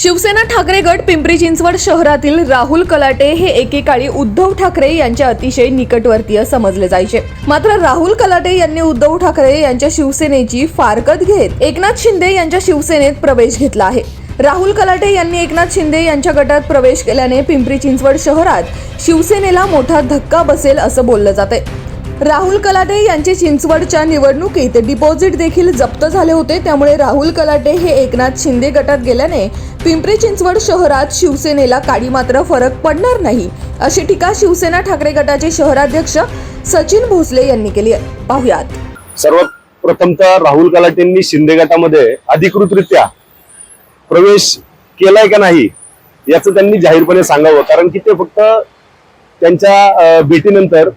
शिवसेना ठाकरे गट पिंपरी चिंचवड शहरातील राहुल कलाटे हे एकेकाळी उद्धव ठाकरे यांच्या अतिशय निकटवर्तीय समजले जायचे. मात्र राहुल कलाटे यांनी उद्धव ठाकरे यांच्या शिवसेनेची फारकत घेत एकनाथ शिंदे यांच्या शिवसेनेत प्रवेश घेतला आहे. राहुल कलाटे यांनी एकनाथ शिंदे यांच्या गटात प्रवेश केल्याने पिंपरी चिंचवड शहरात शिवसेनेला मोठा धक्का बसेल असं बोललं जाते राहुल कलाटे यांचे चिंचवडच्या निवडणुकीत डिपॉझिट देखील जप्त झाले होते. त्यामुळे राहुल कलाटे हे एकनाथ शिंदे गटात गेल्याने पिंपरी चिंचवड शहरात शिवसेनेला काडी मात्र फरक पडणार नाही. अशी टीका शिवसेना ठाकरे गटाचे शहराध्यक्ष सचिन भोसले यांनी केली पाहुयात. सर्वप्रथम तर राहुल कलाटेंनी शिंदे गटामध्ये अधिकृतरित्या प्रवेश केलाय का नाही याचं त्यांनी जाहीरपणे सांगावं. कारण की ते फक्त त्यांच्या भेटीनंतर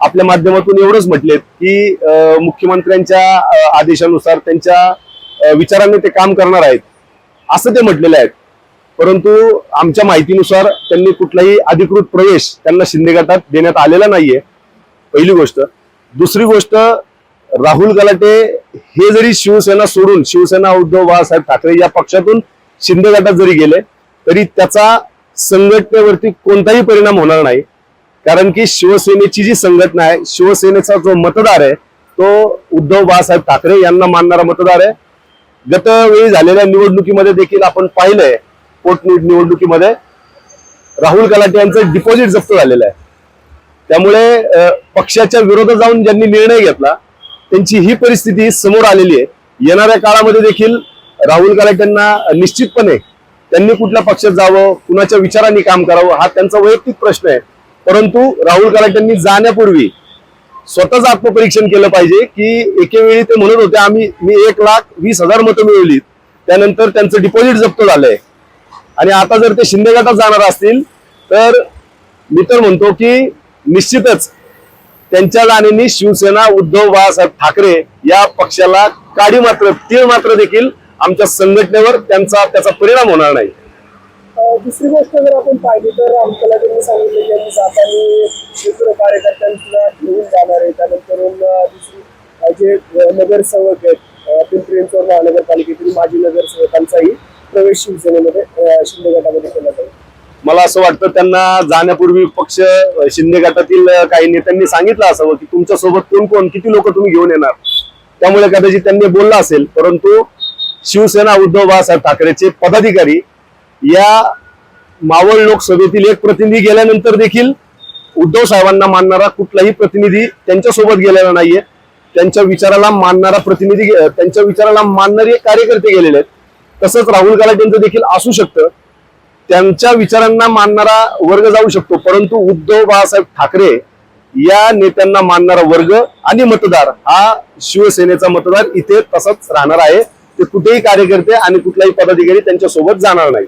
आपल्या माध्यमातून एवढंच म्हटलेत की मुख्यमंत्र्यांच्या आदेशानुसार त्यांच्या विचाराने विचारांनी ते काम करणार आहेत. असं ते म्हटलेले आहेत. परंतु आमच्या माहितीनुसार त्यांनी कुठलाही अधिकृत प्रवेश त्यांना शिंदे गटात देण्यात आलेला नाहीये पहिली गोष्ट. दुसरी गोष्ट राहुल गलाटे हे जरी शिवसेना सोडून शिवसेना उद्धव बाळासाहेब ठाकरे या पक्षातून शिंदे गटात जरी गेले तरी त्याचा संघटनेवरती कोणताही परिणाम होणार नाही. कारण की शिवसेनेची जी संघटना आहे शिवसेनेचा जो मतदार आहे तो उद्धव बाळासाहेब ठाकरे यांना मानणारा मतदार आहे. गतवेळी झालेल्या निवडणुकीमध्ये देखील आपण पाहिलंय पोटनिवडणुकीमध्ये राहुल गलाटे यांचं डिपॉझिट जप्त झालेलं आहे. त्यामुळे पक्षाच्या विरोधात जाऊन ज्यांनी निर्णय घेतला त्यांची ही परिस्थिती समोर आलेली आहे. येणाऱ्या काळामध्ये देखील राहुल गलाट्यांना निश्चितपणे त्यांनी कुठल्या पक्षात जावं कुणाच्या विचारांनी काम करावं हा त्यांचा वैयक्तिक प्रश्न आहे. परंतु राहुल गलाटेंनी जाण्यापूर्वी स्वतःच आत्मपरीक्षण केलं पाहिजे की एकेवेळी ते म्हणत होते आम्ही मी एक लाख वीस हजार मतं मिळवली त्यानंतर त्यांचं डिपॉझिट जप्त झालंय. आणि आता जर ते शिंदे गटात जाणार असतील तर मी तर म्हणतो की निश्चितच त्यांच्या जाण्याने शिवसेना उद्धव बाळासाहेब ठाकरे या पक्षाला काडी मात्र तीळ मात्र देखील आमच्या संघटनेवर त्यांचा त्याचा परिणाम होणार नाही. दुसरी गोष्ट जर आपण पाहिली तर आमच्याला त्यांनी सांगितलं की आम्ही जाताना मित्र कार्यकर्त्यांना घेऊन जाणार आहे. त्यानंतर दुसरी जे नगरसेवक आहेत अं, पिंपरी महानगरपालिकेतील माजी नगरसेवकांचाही प्रवेश शिवसेनेमध्ये शिंदे गटामध्ये केला जाईल. मला असं वाटतं त्यांना जाण्यापूर्वी पक्ष शिंदे गटातील काही नेत्यांनी सांगितलं असावं की तुमच्यासोबत कोण कोण किती लोक तुम्ही घेऊन येणार? त्यामुळे कदाचित त्यांनी बोललं असेल परंतु शिवसेना उद्धव बाळासाहेब ठाकरेचे पदाधिकारी या मावळ लोकसभेतील एक प्रतिनिधी गेल्यानंतर देखील उद्धव साहेबांना मानणारा कुठलाही प्रतिनिधी त्यांच्यासोबत गेलेला नाहीये. त्यांच्या विचाराला मानणारा प्रतिनिधी त्यांच्या विचाराला मानणारे कार्यकर्ते गेलेले आहेत. तसंच राहुल गलाटेंचं देखील असू शकतं. त्यांच्या विचारांना मानणारा वर्ग जाऊ शकतो. परंतु उद्धव बाळासाहेब ठाकरे या नेत्यांना मानणारा वर्ग आणि मतदार हा शिवसेनेचा मतदार इथे तसंच राहणार आहे. ते कुठेही कार्यकर्ते आणि कुठलाही पदाधिकारी त्यांच्यासोबत जाणार नाही